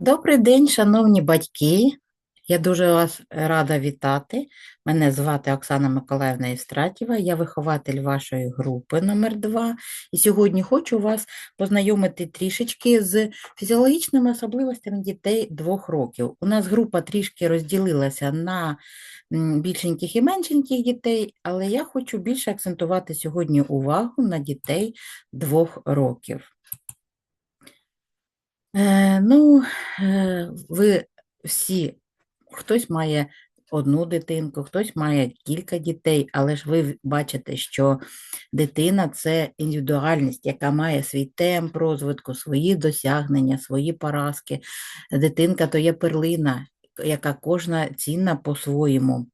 Добрий день, шановні батьки. Я дуже вас рада вітати. Мене звати Оксана Миколаївна Євстратєва, я вихователь вашої групи номер 2 І сьогодні хочу вас познайомити трішечки з фізіологічними особливостями дітей двох років. У нас група трішки розділилася на більшеньких і меншеньких дітей, але я хочу більше акцентувати сьогодні увагу на дітей двох років. Е, Ну, е, ви всі, хтось має одну дитинку, хтось має кілька дітей, але ж ви бачите, що дитина це індивідуальність, яка має свій темп розвитку, свої досягнення, свої поразки. Дитинка то є перлина, яка кожна цінна по-своєму.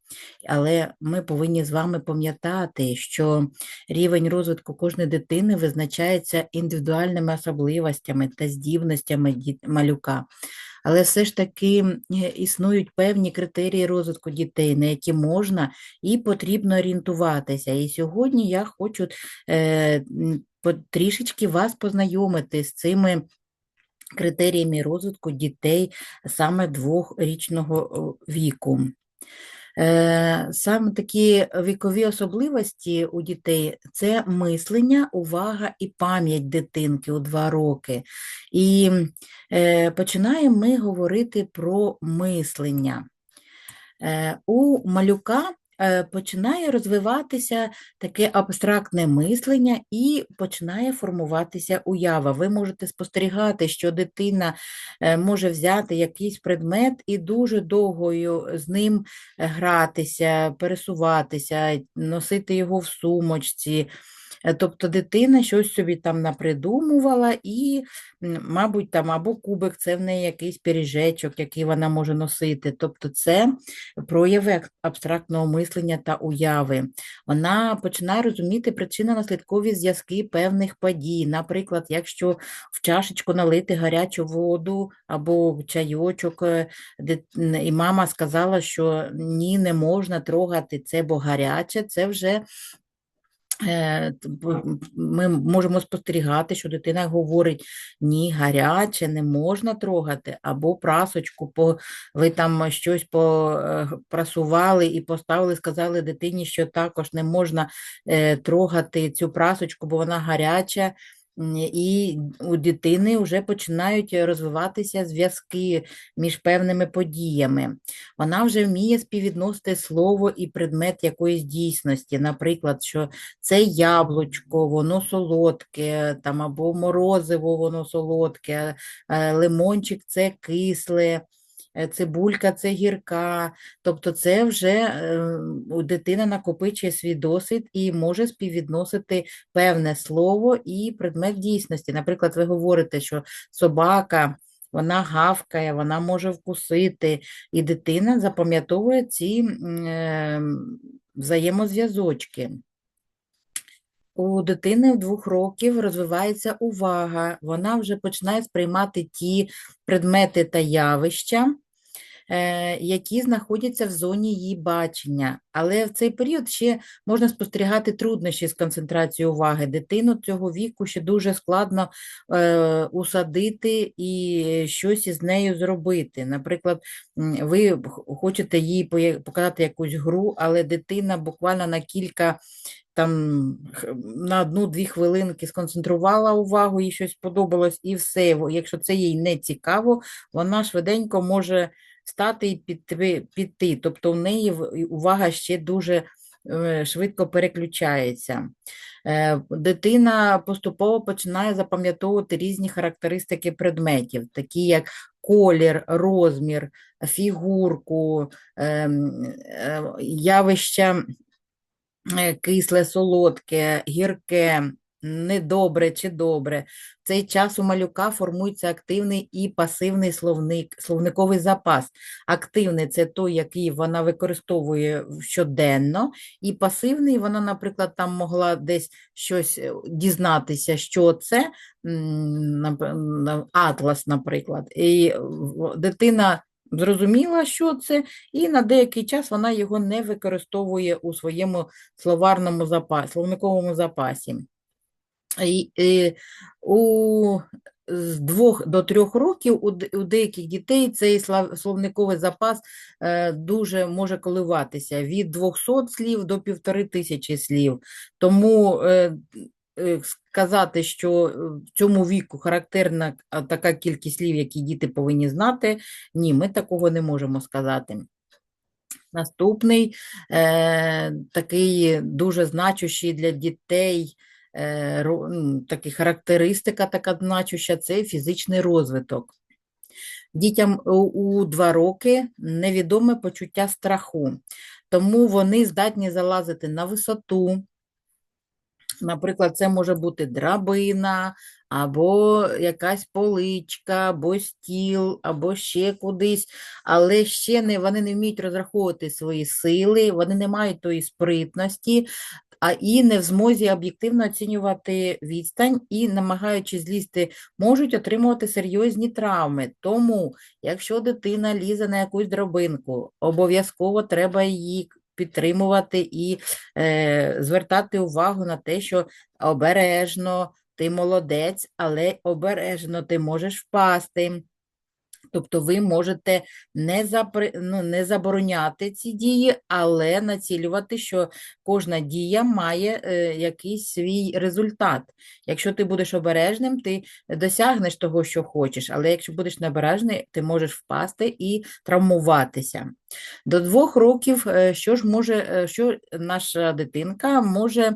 Але ми повинні з вами пам'ятати, що рівень розвитку кожної дитини визначається індивідуальними особливостями та здібностями малюка. Але все ж таки існують певні критерії розвитку дітей, на які можна і потрібно орієнтуватися. І сьогодні я хочу е, трішечки вас познайомити з цими критеріями розвитку дітей саме двохрічного віку. Е, саме такі вікові особливості у дітей це мислення, увага і пам'ять дитинки у два роки. І е, починаємо ми говорити про мислення. Е, у малюка Е, починає розвиватися таке абстрактне мислення і починає формуватися уява. Ви можете спостерігати, що дитина е, може взяти якийсь предмет і дуже довгою з ним гратися, пересуватися, носити його в сумочці. Е, тобто дитина щось собі там напридумувала, і, мабуть, там або кубик, це в неї якийсь пиріжечок, який вона може носити. Тобто це прояви абстрактного мислення та уяви. Вона починає розуміти причинно-наслідкові зв'язки певних подій. Наприклад, якщо в чашечку налити гарячу воду або чайочок, е, і мама сказала, що ні, не можна трогати це, бо гаряче, це вже ми можемо спостерігати, що дитина говорить ні, гаряче, не можна трогати, або прасочку, по, ви там щось попрасували е, і поставили, сказали дитині, що також не можна е, трогати цю прасочку, бо вона гаряча і у дитини вже починають розвиватися зв'язки між певними подіями. Вона вже вміє співвідносити слово і предмет якоїсь дійсності. Наприклад, що це яблучко, воно солодке, там, або морозиво, воно солодке, е, лимончик це кисле. Е, цибулька це гірка, тобто це вже е, дитина накопичує свій досвід і може співвідносити певне слово і предмет дійсності. Наприклад, ви говорите, що собака. Вона гавкає, вона може вкусити, і дитина запам'ятовує ці е, взаємозв'язочки. У дитини в двох років розвивається увага, вона вже починає сприймати ті предмети та явища, які знаходяться в зоні її бачення. Але в цей період ще можна спостерігати труднощі з концентрацією уваги. Дитину цього віку ще дуже складно е, усадити і щось із нею зробити. Наприклад, ви хочете їй показати якусь гру, але дитина буквально на кілька. Там на одну-дві хвилинки сконцентрувала увагу, їй щось подобалось, і все. Якщо це їй не цікаво, вона швиденько може встати і піти, піти. Тобто в неї увага ще дуже е, швидко переключається. Е, дитина поступово починає запам'ятовувати різні характеристики предметів, такі як колір, розмір, фігурку, ем, е, явища кисле, солодке, гірке, недобре чи добре. В цей час у малюка формується активний і пасивний словник, словниковий запас. Активний це той, який вона використовує щоденно, і пасивний вона, наприклад, там могла десь щось е, дізнатися, що це атлас, наприклад. І дитина. Зрозуміла, що це, і на деякий час вона його не використовує у своєму словарному запасі, словниковому запасі. У з двох до трьох років у, деяких дітей цей словниковий запас е, дуже може коливатися від 200 слів до півтори тисячі слів. Тому е, е, сказати, що в цьому віку характерна така кількість слів, які діти повинні знати, ні, ми такого не можемо сказати. Наступний е, такий дуже значущий для дітей, е, м, такий характеристика така значуща це фізичний розвиток. Дітям у два роки невідоме почуття страху, тому вони здатні залазити на висоту. Наприклад, це може бути драбина, або якась поличка, або стіл, або ще кудись, але ще не, вони не вміють розраховувати свої сили, вони не мають тої спритності, а і не в змозі об'єктивно оцінювати відстань і, намагаючись злізти, можуть отримувати серйозні травми. Тому, якщо дитина лізе на якусь драбинку, обов'язково треба її підтримувати і е, звертати увагу на те, що обережно, ти молодець, але обережно ти можеш впасти. Тобто ви можете не, запри... ну, не забороняти ці дії, але націлювати, що кожна дія має е, якийсь свій результат. Якщо ти будеш обережним, ти досягнеш того, що хочеш, але якщо будеш необережний, ти можеш впасти і травмуватися. До двох років, е, що ж може, е, що наша дитинка може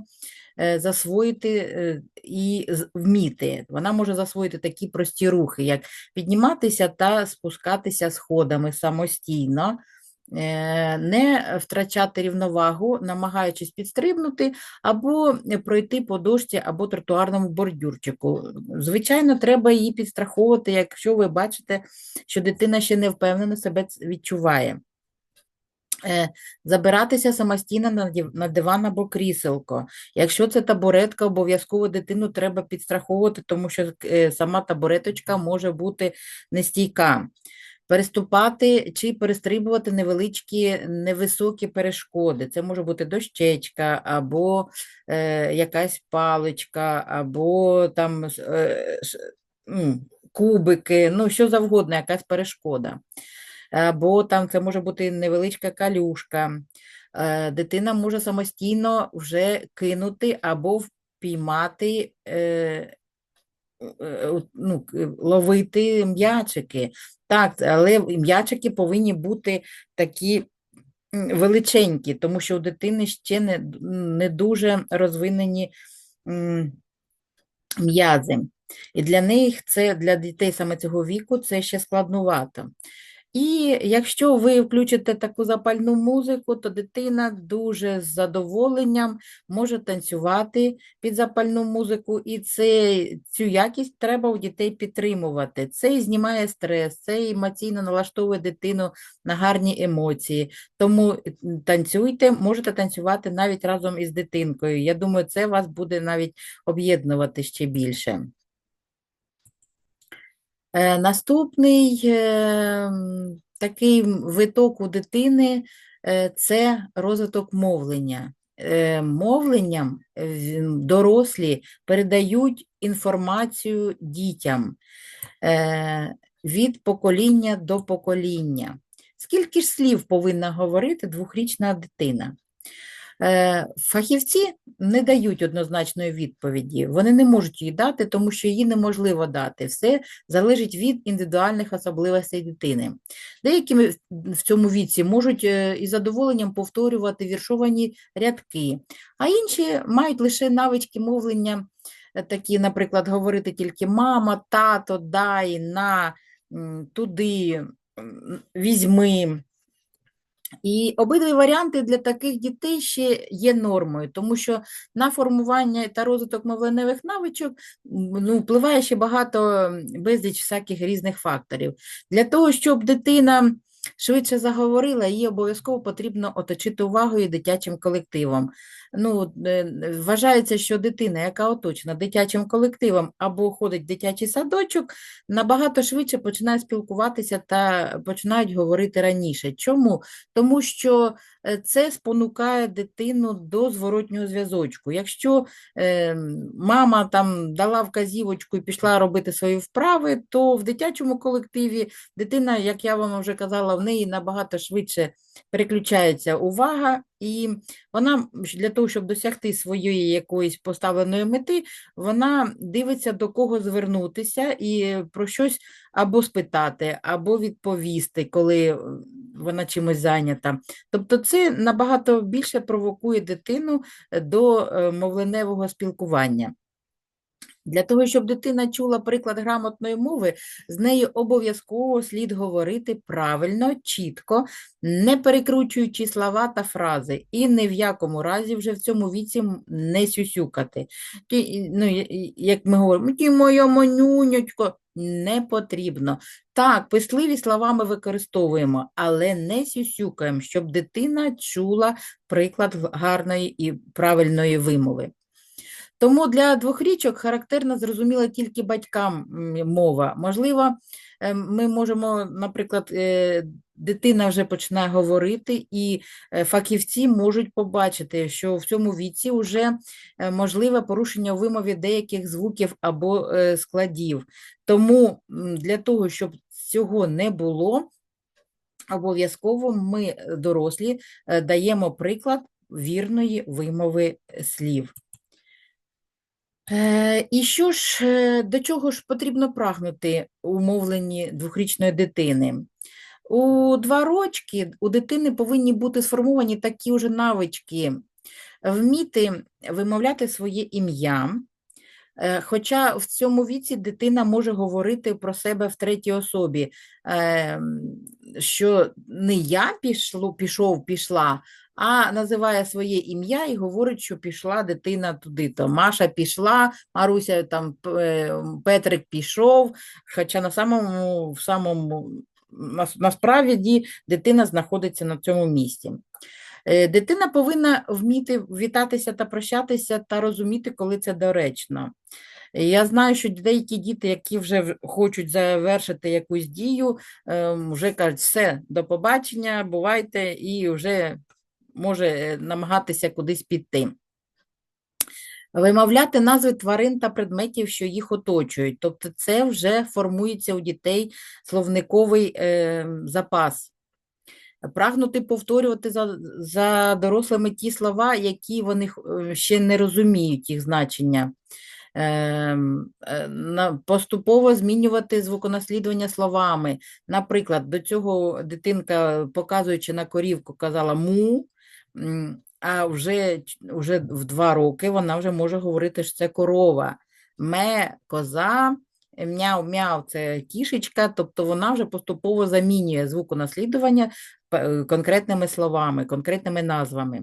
засвоїти е, і вміти. Вона може засвоїти такі прості рухи, як підніматися та спускатися сходами самостійно, е, не втрачати рівновагу, намагаючись підстрибнути або пройти по дошці або тротуарному бордюрчику. Звичайно, треба її підстраховувати, якщо ви бачите, що дитина ще не впевнено себе відчуває. Е, Забиратися самостійно на диван або кріселко. Якщо це табуретка, обов'язково дитину треба підстраховувати, тому що е, сама табуреточка може бути нестійка. Переступати чи перестрибувати невеличкі, невисокі перешкоди. Це може бути дощечка, або е, якась паличка, або там е, кубики, ну що завгодно, якась перешкода або там це може бути невеличка калюшка. Е, Дитина може самостійно вже кинути або впіймати, е, е, ну, ловити м'ячики. Так, але м'ячики повинні бути такі величенькі, тому що у дитини ще не, не дуже розвинені м'язи. І для них це для дітей саме цього віку це ще складнувато. І якщо ви включите таку запальну музику, то дитина дуже з задоволенням може танцювати під запальну музику, і це, цю якість треба у дітей підтримувати. Це і знімає стрес, це емоційно налаштовує дитину на гарні емоції. Тому танцюйте, можете танцювати навіть разом із дитинкою. Я думаю, це вас буде навіть об'єднувати ще більше. Е, Наступний е, такий виток у дитини е, це розвиток мовлення. Мовленням дорослі передають інформацію дітям від покоління до покоління. Скільки ж слів повинна говорити двохрічна дитина? Е, Фахівці не дають однозначної відповіді. Вони не можуть її дати, тому що її неможливо дати. Все залежить від індивідуальних особливостей дитини. Деякі в цьому віці можуть е, із задоволенням повторювати віршовані рядки, а інші мають лише навички мовлення, е, такі, наприклад, говорити тільки мама, тато, дай, на, туди, візьми. І обидві варіанти для таких дітей ще є нормою, тому що на формування та розвиток мовленевих навичок ну, впливає ще багато безліч всяких різних факторів. Для того, щоб дитина швидше заговорила, її обов'язково потрібно оточити увагою дитячим колективом. Ну, е, вважається, що дитина, яка оточена дитячим колективом або ходить в дитячий садочок, набагато швидше починає спілкуватися та починають говорити раніше. Чому? Тому що е, це спонукає дитину до зворотнього зв'язочку. Якщо е, мама там дала вказівочку і пішла робити свої вправи, то в дитячому колективі дитина, як я вам вже казала, в неї набагато швидше переключається увага, і вона для того, щоб досягти своєї якоїсь поставленої мети, вона дивиться, до кого звернутися і про щось або спитати, або відповісти, коли е, вона чимось зайнята. Тобто це набагато більше провокує дитину до е, мовленевого спілкування. Для того, щоб дитина чула приклад грамотної мови, з нею обов'язково слід говорити правильно, чітко, не перекручуючи слова та фрази, і ні в якому разі вже в цьому віці не сюсюкати. Ті, ну, як ми говоримо, ті моя манюнечко, не потрібно. Так, писливі слова ми використовуємо, але не сюсюкаємо, щоб дитина чула приклад гарної і правильної вимови. Тому для двохрічок характерна зрозуміла тільки батькам мова. Можливо, е, ми можемо, наприклад, е, дитина вже починає говорити, і е, фахівці можуть побачити, що в цьому віці вже можливе порушення у вимові деяких звуків або складів. Тому для того, щоб цього не було, обов'язково ми, дорослі, даємо приклад вірної вимови слів. Е, І що ж, е, до чого ж потрібно прагнути у мовленні двохрічної дитини? У два рочки у дитини повинні бути сформовані такі вже навички, вміти вимовляти своє ім'я, Е, Хоча в цьому віці дитина може говорити про себе в третій особі, ем, що не я пішло, пішов, пішла, а називає своє ім'я і говорить, що пішла дитина туди. То Маша пішла, Маруся там е, Петрик пішов. Хоча на самому, в самому нас- насправді дитина знаходиться на цьому місці. Е, Дитина повинна вміти вітатися та прощатися та розуміти, коли це доречно. Я знаю, що деякі діти, які вже хочуть завершити якусь дію, ем, вже кажуть, все, до побачення, бувайте, і вже може е, намагатися кудись піти. Вимовляти назви тварин та предметів, що їх оточують. Тобто це вже формується у дітей словниковий е, запас. Прагнути повторювати за, за дорослими ті слова, які вони е, ще не розуміють їх значення. Ем, е, Поступово змінювати звуконаслідування словами. Наприклад, до цього дитинка, показуючи на корівку, казала му, а вже, вже в два роки вона вже може говорити, що це корова. Ме, коза, мяу-мяу це кішечка, тобто вона вже поступово замінює звуконаслідування конкретними словами, конкретними назвами.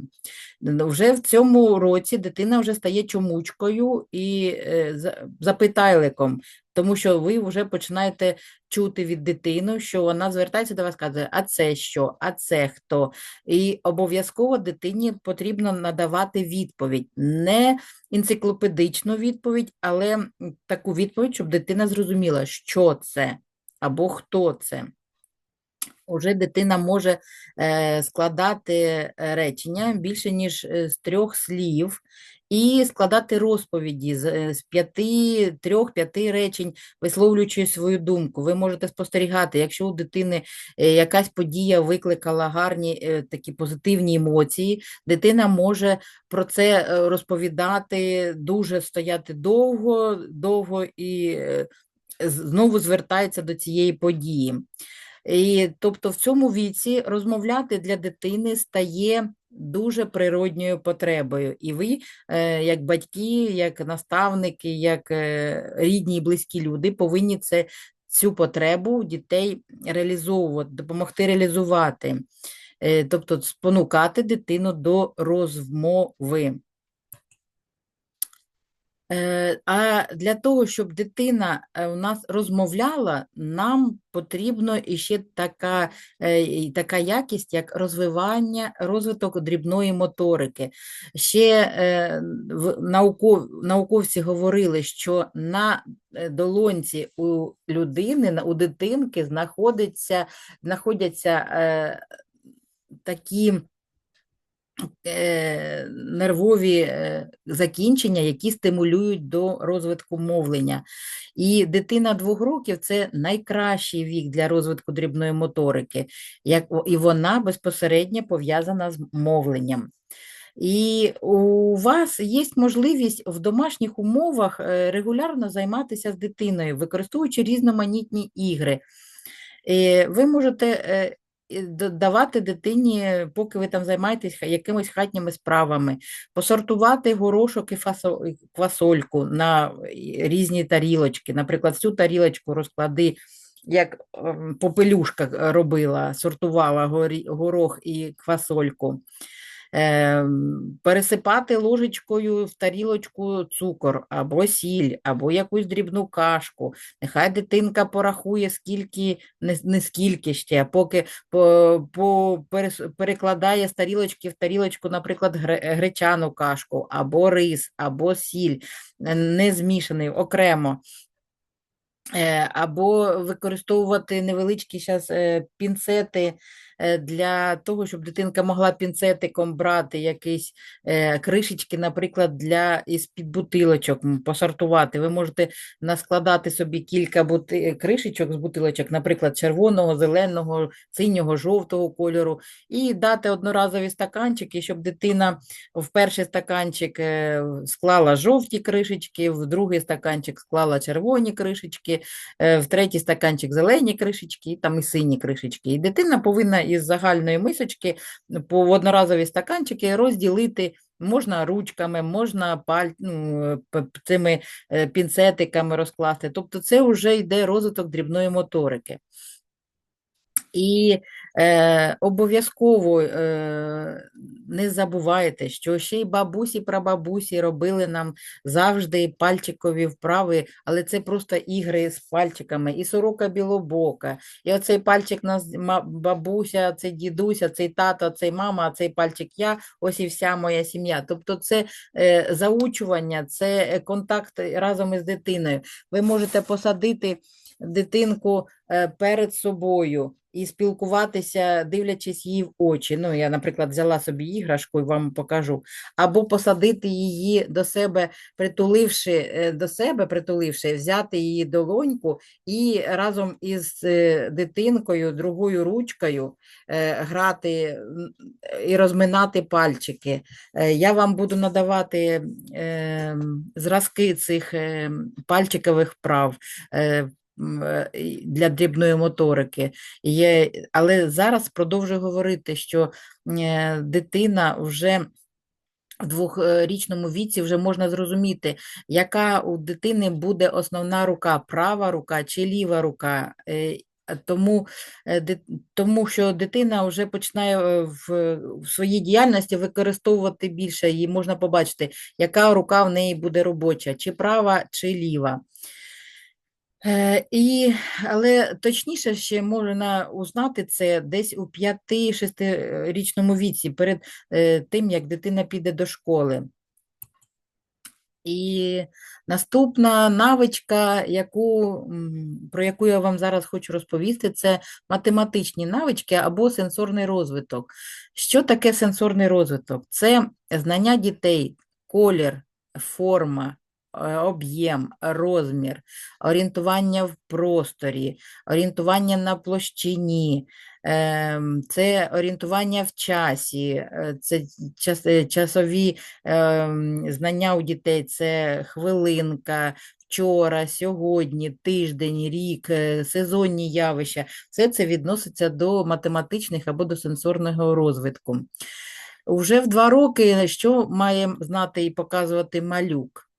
Вже в цьому році дитина вже стає чомучкою і е, запитайликом, тому що ви вже починаєте чути від дитини, що вона звертається до вас, каже, а це що, а це хто? І обов'язково дитині потрібно надавати відповідь, не енциклопедичну відповідь, але таку відповідь, щоб дитина зрозуміла, що це або хто це. Уже дитина може е, складати е, речення більше, ніж е, з трьох слів, і складати розповіді з, з п'яти, трьох-п'яти речень, висловлюючи свою думку. Ви можете спостерігати, якщо у дитини якась подія викликала гарні такі позитивні емоції, дитина може про це розповідати, дуже стояти довго, довго і знову звертається до цієї події. І, тобто в цьому віці розмовляти для дитини стає дуже природньою потребою. І ви, е, як батьки, як наставники, як е, рідні і близькі люди, повинні це, цю потребу дітей реалізовувати, допомогти реалізувати, Е, тобто спонукати дитину до розмови. Е, А для того, щоб дитина е, у нас розмовляла, нам потрібно іще така, е, така якість, як розвивання, розвиток дрібної моторики. Ще науков, науковці говорили, що на долонці у людини, у дитинки знаходяться е, такі нервові е, закінчення, які стимулюють до розвитку мовлення. І дитина двох років це найкращий вік для розвитку дрібної моторики, як, і вона безпосередньо пов'язана з мовленням. І у вас є можливість в домашніх умовах е, регулярно займатися з дитиною, використовуючи різноманітні ігри. Е, Ви можете е, давати дитині, поки ви там займаєтесь якимись хатніми справами, посортувати горошок і квасольку на різні тарілочки. Наприклад, цю тарілочку розклади, як ем, попелюшка е, робила, сортувала горох і квасольку. Ем, Пересипати ложечкою в тарілочку цукор або сіль, або якусь дрібну кашку. Нехай дитинка порахує, скільки, не, не скільки ще, поки по, по, перес- перекладає з тарілочки в тарілочку, наприклад, гре- гречану кашку, або рис, або сіль, е, не змішаний, окремо. Е, Або використовувати невеличкі зараз пінцети е, для того, щоб дитинка могла пінцетиком брати якісь е, кришечки, наприклад, для із-під бутилочок посортувати. Ви можете наскладати собі кілька бути... кришечок з бутилочок, наприклад, червоного, зеленого, синього, жовтого кольору, і дати одноразові стаканчики, щоб дитина в перший стаканчик е, склала жовті кришечки, в другий стаканчик склала червоні кришечки, е, в третій стаканчик зелені кришечки, там і сині кришечки. І дитина повинна із загальної мисочки по одноразові стаканчики розділити. Можна ручками, можна паль... ну, цими е, пінцетиками розкласти. Тобто це вже йде розвиток дрібної моторики. І е, обов'язково е, не забувайте, що ще й бабусі, прабабусі робили нам завжди пальчикові вправи, але це просто ігри з пальчиками, і сорока білобока, і оцей пальчик нас бабуся, цей дідуся, цей тато, цей мама, цей пальчик я, ось і вся моя сім'я. Тобто це е, заучування, це е, контакт разом із дитиною. Ви можете посадити дитинку е, перед собою і спілкуватися, дивлячись їй в очі. Ну, я, наприклад, взяла собі іграшку і вам покажу, або посадити її до себе, притуливши е, до себе, притуливши, взяти її долоньку і разом із е, дитинкою, другою ручкою грати і розминати пальчики. Я вам буду надавати е, зразки цих е, пальчикових вправ. Е, Для дрібної моторики. Є, але зараз продовжую говорити, що е, дитина вже в двохрічному віці вже можна зрозуміти, яка у дитини буде основна рука, права рука чи ліва рука. Е, Тому, тому що дитина вже починає в, в своїй діяльності використовувати більше, і можна побачити, яка рука в неї буде робоча, чи права, чи ліва. Е, І, але точніше ще можна узнати це десь у 5-6-річному віці, перед е, тим, як дитина піде до школи. І наступна навичка, яку, про яку я вам зараз хочу розповісти, це математичні навички або сенсорний розвиток. Що таке сенсорний розвиток? Це знання дітей, колір, форма, об'єм, розмір, орієнтування в просторі, орієнтування на площині, ем, це орієнтування в часі, е, це е, часові ем, знання у дітей це хвилинка, вчора, сьогодні, тиждень, рік, е, сезонні явища. Все це відноситься до математичних або до сенсорного розвитку. Уже в два роки що має знати і показувати малюк?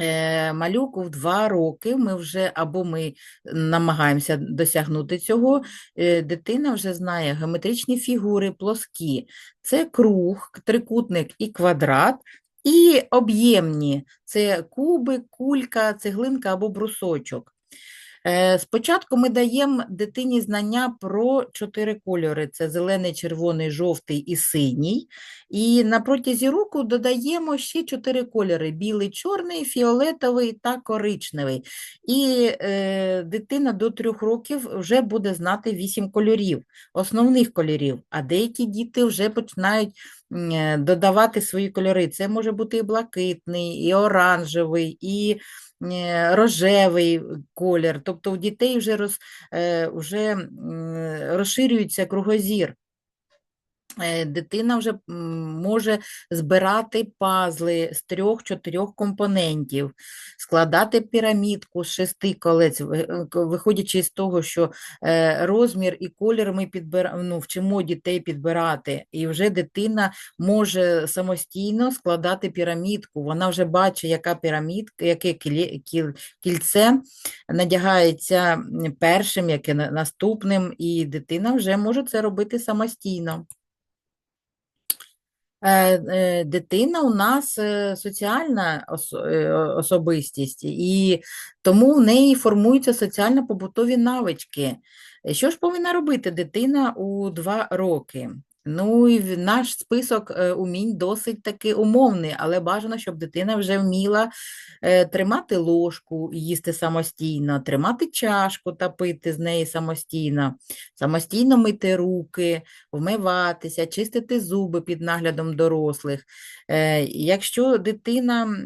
Е, Малюку в два роки ми вже або ми намагаємося досягнути цього, е, дитина вже знає геометричні фігури плоскі. Це круг, трикутник і квадрат. і об'ємні це кубик, кулька, цеглинка або брусочок. Е, Спочатку ми даємо дитині знання про чотири кольори: це зелений, червоний, жовтий і синій. І на протязі року додаємо ще чотири кольори: білий, чорний, фіолетовий та коричневий. І е, дитина до трьох років вже буде знати вісім кольорів, основних кольорів, а деякі діти вже починають е, додавати свої кольори. Це може бути і блакитний, і оранжевий, і рожевий колір. Тобто у дітей вже, роз, е, вже розширюється кругозір. Е, Дитина вже може збирати пазли з трьох-чотирьох компонентів, складати пірамідку з шести колець, е, виходячи з того, що е, розмір і колір ми підбира... ну, вчимо дітей підбирати, і вже дитина може самостійно складати пірамідку. Вона вже бачить, яка пірамідка, яке кільце надягається першим, яке наступним, і дитина вже може це робити самостійно. Е, е, Дитина у нас е, соціальна ос- особистість, і тому в неї формуються соціально-побутові навички. Е, Що ж повинна робити дитина у два роки? Ну, і наш список е, умінь досить таки умовний, але бажано, щоб дитина вже вміла е, тримати ложку їсти самостійно, тримати чашку та пити з неї самостійно, самостійно мити руки, вмиватися, чистити зуби під наглядом дорослих. Е, Якщо дитина,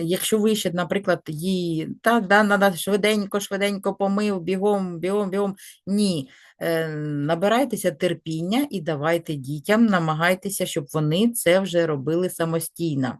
якщо ви наприклад, їй та, да, надо швиденько, швиденько помив, бігом, бігом, бігом. Ні. Е, Набирайтеся терпіння і давайте дітям, намагайтеся, щоб вони це вже робили самостійно.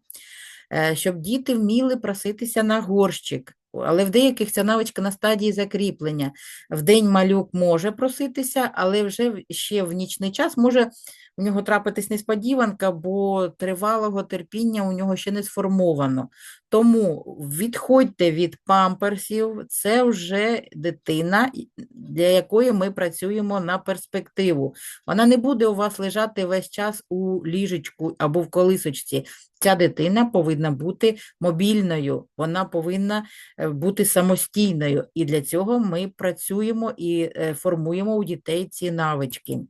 Е, Щоб діти вміли проситися на горщик. Але в деяких ця навичка на стадії закріплення. Вдень малюк може проситися, але вже ще в нічний час може в нього трапитись несподіванка, бо тривалого терпіння у нього ще не сформовано. Тому відходьте від памперсів, це вже дитина, для якої ми працюємо на перспективу. Вона не буде у вас лежати весь час у ліжечку або в колисочці. Ця дитина повинна бути мобільною, вона повинна е, бути самостійною. І для цього ми працюємо і е, формуємо у дітей ці навички.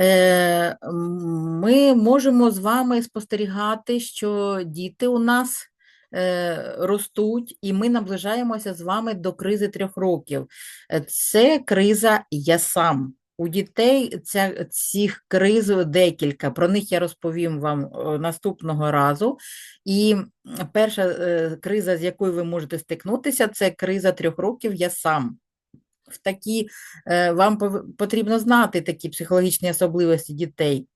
Е, Ми можемо з вами спостерігати, що діти у нас е, ростуть, і ми наближаємося з вами до кризи трьох років. Е, Це криза «я сам». У дітей ця, цих криз декілька. Про них я розповім вам наступного разу. І перша криза, з якою ви можете стикнутися, це криза трьох років «я сам». В такі, е, вам потрібно знати такі психологічні особливості дітей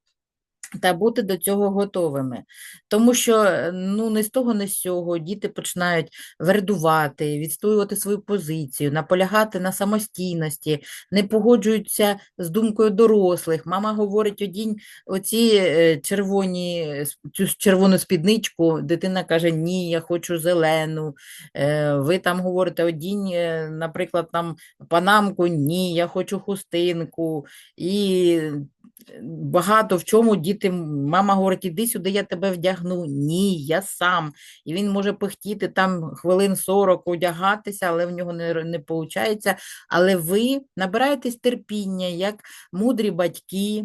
та бути до цього готовими. Тому що е, ну, не з того, не з цього діти починають вердувати, відстоювати свою позицію, наполягати на самостійності, не погоджуються з думкою дорослих. Мама говорить, одінь оці е, червоні, е, цю червону спідничку, дитина каже, ні, я хочу зелену. Ви там говорите, одінь, наприклад, там панамку, ні, я хочу хустинку. І багато в чому діти, мама говорить, іди сюди, я тебе вдягну. Ні, я сам. І він може пихтіти там хвилин 40, одягатися, але в нього не, не виходить. Але ви набираєтесь терпіння, як мудрі батьки,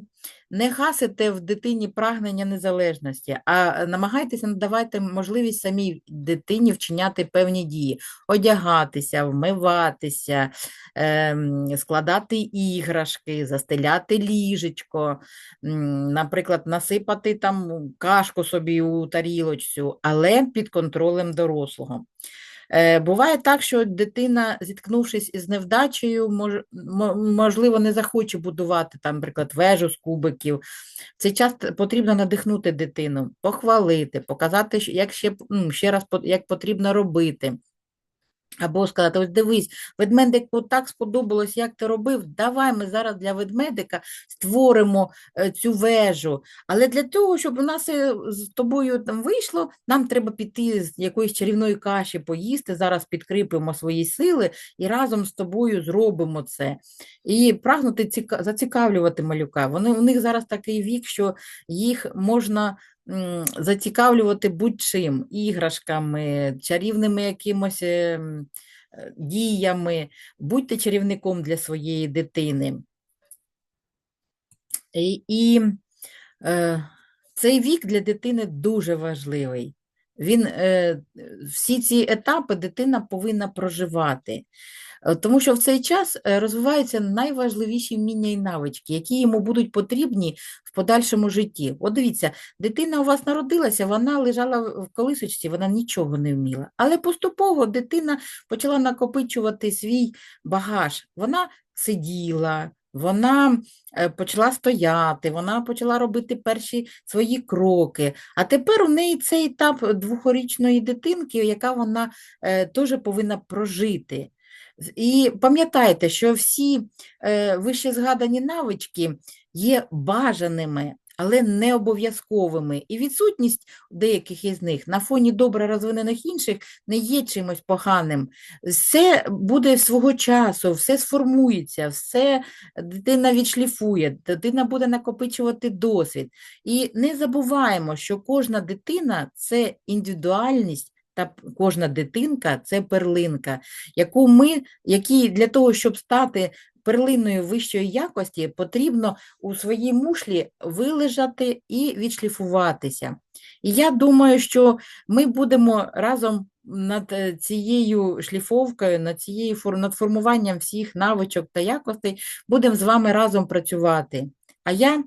не гасите в дитині прагнення незалежності, а намагайтеся надавати можливість самій дитині вчиняти певні дії, одягатися, вмиватися, ем, складати іграшки, застеляти ліжечко, наприклад, насипати там кашку собі у тарілочцю, але під контролем дорослого. Е, Буває так, що дитина, зіткнувшись із невдачею, мож, мо- можливо, не захоче будувати там, наприклад, вежу з кубиків. В цей час потрібно надихнути дитину, похвалити, показати, як ще, ще раз як потрібно робити. Або сказати, ось дивись, ведмедику так сподобалось, як ти робив. Давай ми зараз для ведмедика створимо е, цю вежу. Але для того, щоб у нас е, з тобою там вийшло, нам треба піти з якоїсь чарівної каші поїсти. Зараз підкріпимо свої сили і разом з тобою зробимо це. І прагнути ціка- зацікавлювати малюка. Вони у них зараз такий вік, що їх можна зацікавлювати будь-чим, іграшками, чарівними якимось е, м, е, діями. Будьте чарівником для своєї дитини. І, і е, цей вік для дитини дуже важливий. Він, е, всі ці етапи дитина повинна проживати. Е, Тому що в цей час е, розвиваються найважливіші вміння і навички, які йому будуть потрібні в подальшому житті. От дивіться, дитина у вас народилася, вона лежала в колисочці, вона нічого не вміла. Але поступово дитина почала накопичувати свій багаж. Вона сиділа, вона е, почала стояти, вона почала робити перші свої кроки. А тепер у неї цей етап двохрічної дитинки, яка вона теж повинна прожити. І пам'ятайте, що всі е, вище згадані навички є бажаними, але не обов'язковими. І відсутність деяких із них на фоні добре розвинених інших не є чимось поганим. Все буде свого часу, все сформується, все дитина відшліфує, дитина буде накопичувати досвід. І не забуваємо, що кожна дитина це індивідуальність. Та кожна дитинка це перлинка, яку ми, які для того, щоб стати перлиною вищої якості, потрібно у своїй мушлі вилежати і відшліфуватися. І я думаю, що ми будемо разом над е, цією шліфовкою, над цією над формуванням всіх навичок та якостей, будемо з вами разом працювати. А я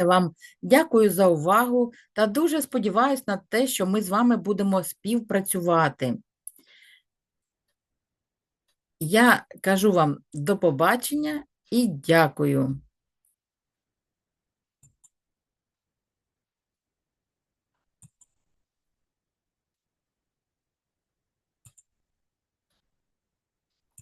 вам дякую за увагу та дуже сподіваюся на те, що ми з вами будемо співпрацювати. Я кажу вам до побачення і дякую.